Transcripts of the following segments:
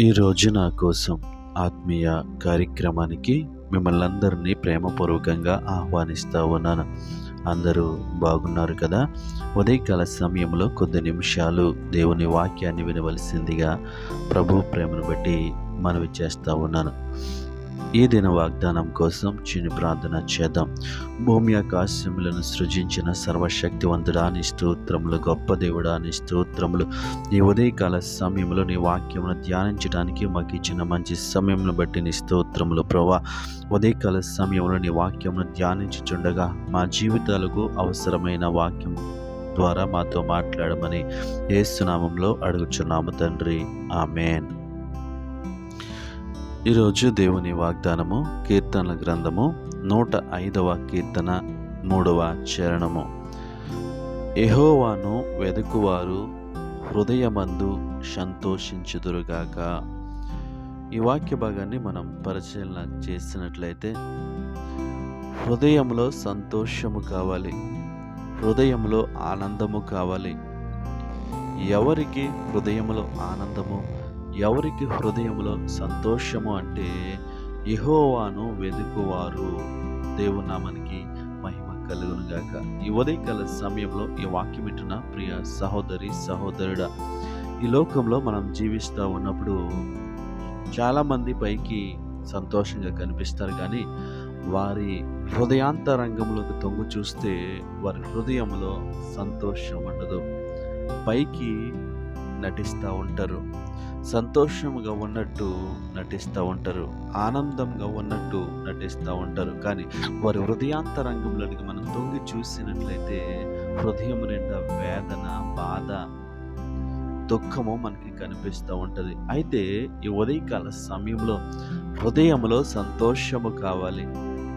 ఈరోజు నా కోసం ఆత్మీయ కార్యక్రమానికి మిమ్మల్ని అందరినీ ప్రేమపూర్వకంగా ఆహ్వానిస్తూ ఉన్నాను. అందరూ బాగున్నారు కదా? ఉదయకాల సమయంలో కొద్ది నిమిషాలు దేవుని వాక్యాన్ని వినవలసిందిగా ప్రభు ప్రేమను బట్టి మనవి చేస్తూ ఉన్నాను. ఈ దిన వాగ్దానం కోసం చిన్న ప్రార్థన చేద్దాం. భూమి ఆకాశములను సృజించిన సర్వశక్తివంతుడా నీ స్తోత్రములు గొప్ప దేవుడా నీ స్తోత్రములు ఈ ఉదయకాల సమయంలో నీ వాక్యమును ధ్యానించడానికి మాకు ఇచ్చిన మంచి సమయంను బట్టి నీ స్తోత్రములు ప్రభా ఉదయకాల సమయంలో నీ వాక్యమును ధ్యానించుచుండగా మా జీవితాలకు అవసరమైన వాక్యం ద్వారా మాతో మాట్లాడమని ఏసునామంలో అడుగుచున్నాము తండ్రి. ఆమెన్. ఈరోజు దేవుని వాగ్దానము కీర్తనల గ్రంథము నూట ఐదవ కీర్తన మూడవ చరణము. ఎహోవాను వెదుకువారు హృదయమందు సంతోషించుదురుగాక. ఈ వాక్య భాగాన్ని మనం పరిశీలన చేసినట్లయితే హృదయంలో సంతోషము కావాలి హృదయంలో ఆనందము కావాలి. ఎవరికి హృదయంలో ఆనందము ఎవరికి హృదయంలో సంతోషము అంటే యహోవాను వెతుకువారు. దేవునామానికి మహిమ కలుగును గాక. ఈ ఉదయకాల సమయంలో ఈ వాక్యం వింటున్న ప్రియ సహోదరి సహోదరుడా ఈ లోకంలో మనం జీవిస్తూ ఉన్నప్పుడు చాలామంది పైకి సంతోషంగా కనిపిస్తారు కానీ వారి హృదయాంతరంగంలోకి తొంగు చూస్తే వారి హృదయంలో సంతోషం ఉండదు. పైకి నటిస్తూ ఉంటారు. సంతోషంగా ఉన్నట్టు నటిస్తూ ఉంటారు. ఆనందంగా ఉన్నట్టు నటిస్తూ ఉంటారు. కానీ వారి హృదయాంతరంగంలోనికి మనం తొంగి చూసినట్లయితే హృదయం నిండా వేదన బాధ దుఃఖము మనకి కనిపిస్తూ ఉంటుంది. అయితే ఈ ఉదయకాల సమయంలో హృదయంలో సంతోషము కావాలి.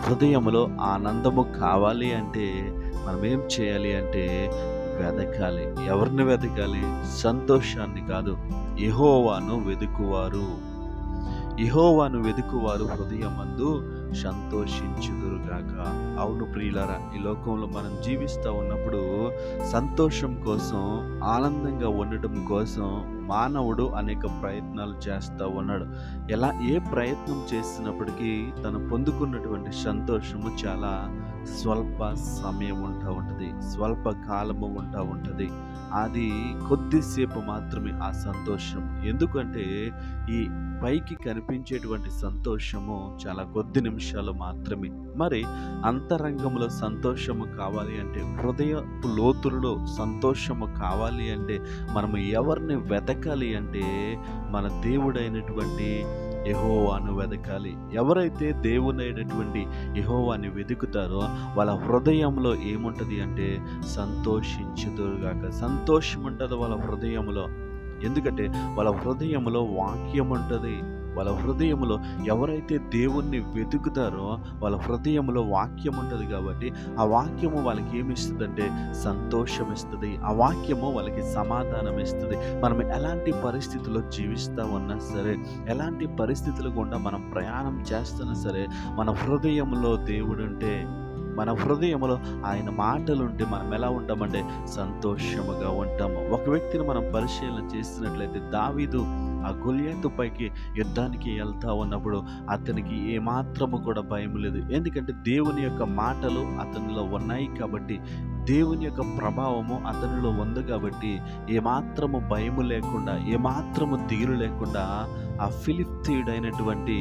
హృదయంలో ఆనందము కావాలి అంటే మనం ఏం చేయాలి అంటే వెతకాలి ఎవరిని వెతకాలి సంతోషాన్ని కాదు యహోవాను వెతుకువారు యహోవాను వెతుకువారు హృదయమందు సంతోషించుదురుగాక. అవును ప్రియులారా ఈ లోకంలో మనం జీవిస్తూ ఉన్నప్పుడు సంతోషం కోసం ఆనందంగా ఉండటం కోసం మానవుడు అనేక ప్రయత్నాలు చేస్తూ ఉన్నాడు. ఎలా ఏ ప్రయత్నం చేసినప్పటికీ తను పొందుకున్నటువంటి సంతోషము చాలా స్వల్ప సమయం ఉంటా ఉంటుంది స్వల్ప కాలము ఉంటా ఉంటుంది. అది కొద్దిసేపు మాత్రమే ఆ సంతోషం. ఎందుకంటే ఈ పైకి కనిపించేటువంటి సంతోషము చాలా కొద్ది నిమిషాలు మాత్రమే. మరి అంతరంగంలో సంతోషము కావాలి అంటే హృదయ లోతుల్లో సంతోషము కావాలి అంటే మనము ఎవరిని వెతకాలి అంటే మన దేవుడైనటువంటి యహోవాను వెతకాలి ఎవరైతే దేవునైనటువంటి యహోవాని వెతుకుతారో వాళ్ళ హృదయంలో ఏముంటుంది అంటే సంతోషించుదురుగాక సంతోషం ఉంటుంది వాళ్ళ హృదయంలో. ఎందుకంటే వాళ్ళ హృదయంలో వాక్యం ఉంటుంది వాళ్ళ హృదయంలో ఎవరైతే దేవుణ్ణి వెతుకుతారో వాళ్ళ హృదయంలో వాక్యం ఉంటుంది కాబట్టి ఆ వాక్యము వాళ్ళకి ఏమి ఇస్తుందంటే సంతోషం ఇస్తుంది ఆ వాక్యము వాళ్ళకి సమాధానం ఇస్తుంది మనం ఎలాంటి పరిస్థితుల్లో జీవిస్తా ఉన్నా సరే ఎలాంటి పరిస్థితులు గుండా మనం ప్రయాణం చేస్తున్నా సరే మన హృదయంలో దేవుడు ఉంటే మన హృదయంలో ఆయన మాటలుంటే మనం ఎలా ఉంటామంటే సంతోషముగా ఉంటాము. ఒక వ్యక్తిని మనం పరిశీలన చేసినట్లయితే దావీదు ఆ గొలియాతు పైకి యుద్ధానికి వెళ్తా ఉన్నప్పుడు అతనికి ఏమాత్రము కూడా భయం లేదు. ఎందుకంటే దేవుని యొక్క మాటలు అతనిలో ఉన్నాయి కాబట్టి దేవుని యొక్క ప్రభావము అతనిలో ఉంది కాబట్టి ఏమాత్రము భయము లేకుండా ఏమాత్రము దిగులు లేకుండా ఆ ఫిలిప్తీయుడైనటువంటి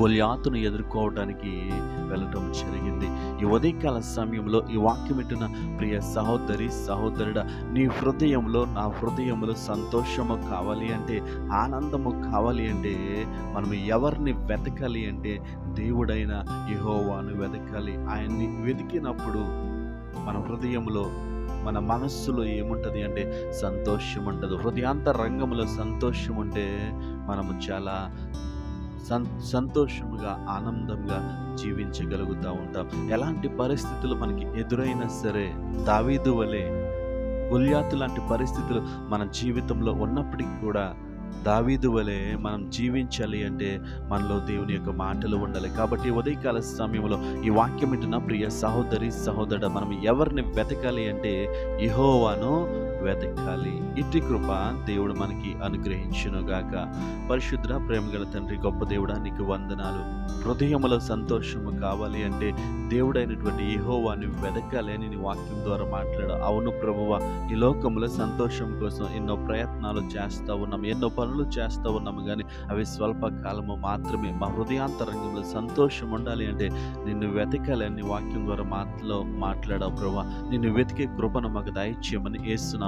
గొలియాతును ఎదుర్కోవడానికి వెళ్ళటం జరిగింది. ఈ ఉదయకాల సమయంలో ఈ వాక్యం వింటున్న ప్రియ సహోదరి సహోదరుడ నీ హృదయంలో నా హృదయంలో సంతోషము కావాలి అంటే ఆనందము కావాలి అంటే మనం ఎవరిని వెతకాలి అంటే దేవుడైన యహోవాను వెతకాలి. ఆయన్ని వెతికినప్పుడు మన హృదయంలో మన మనస్సులో ఏముంటుంది అంటే సంతోషం ఉంటుంది హృదయాంత రంగంలో సంతోషం ఉంటే మనము చాలా సంతోషముగా ఆనందంగా జీవించగలుగుతూ ఉంటాం. ఎలాంటి పరిస్థితులు మనకి ఎదురైనా సరే దావీదు వలె గుల్యాతు లాంటి పరిస్థితులు మన జీవితంలో ఉన్నప్పటికీ కూడా దావీదు వలె మనం జీవించాలి అంటే మనలో దేవుని యొక్క మాటలు ఉండాలి. కాబట్టి ఉదయకాల సమయంలో ఈ వాక్యం వింటున్న ప్రియ సహోదరి సహోదరుడు మనం ఎవరిని వెతకాలి అంటే ఇహోవాను వెతకాలి ఇట్టి కృప దేవుడు మనకి అనుగ్రహించును గాక పరిశుద్ర ప్రేమ గల తండ్రి గొప్ప దేవుడా నీకు వందనాలు. హృదయములో సంతోషము కావాలి అంటే దేవుడైనటువంటి యెహోవాని వెతకాలి అని నీ వాక్యం ద్వారా మాట్లాడు. అవును ప్రభువ ఈ లోకంలో సంతోషం కోసం ఎన్నో ప్రయత్నాలు చేస్తూ ఉన్నాం. ఎన్నో పనులు చేస్తూ ఉన్నాము కానీ అవి స్వల్ప కాలము మాత్రమే. మా హృదయాంతరంగంలో సంతోషం ఉండాలి అంటే నిన్ను వెతకాలి అని వాక్యం ద్వారా మాటలో మాట్లాడావు ప్రభు నిన్ను వెతికే కృపను మాకు దయచేయమని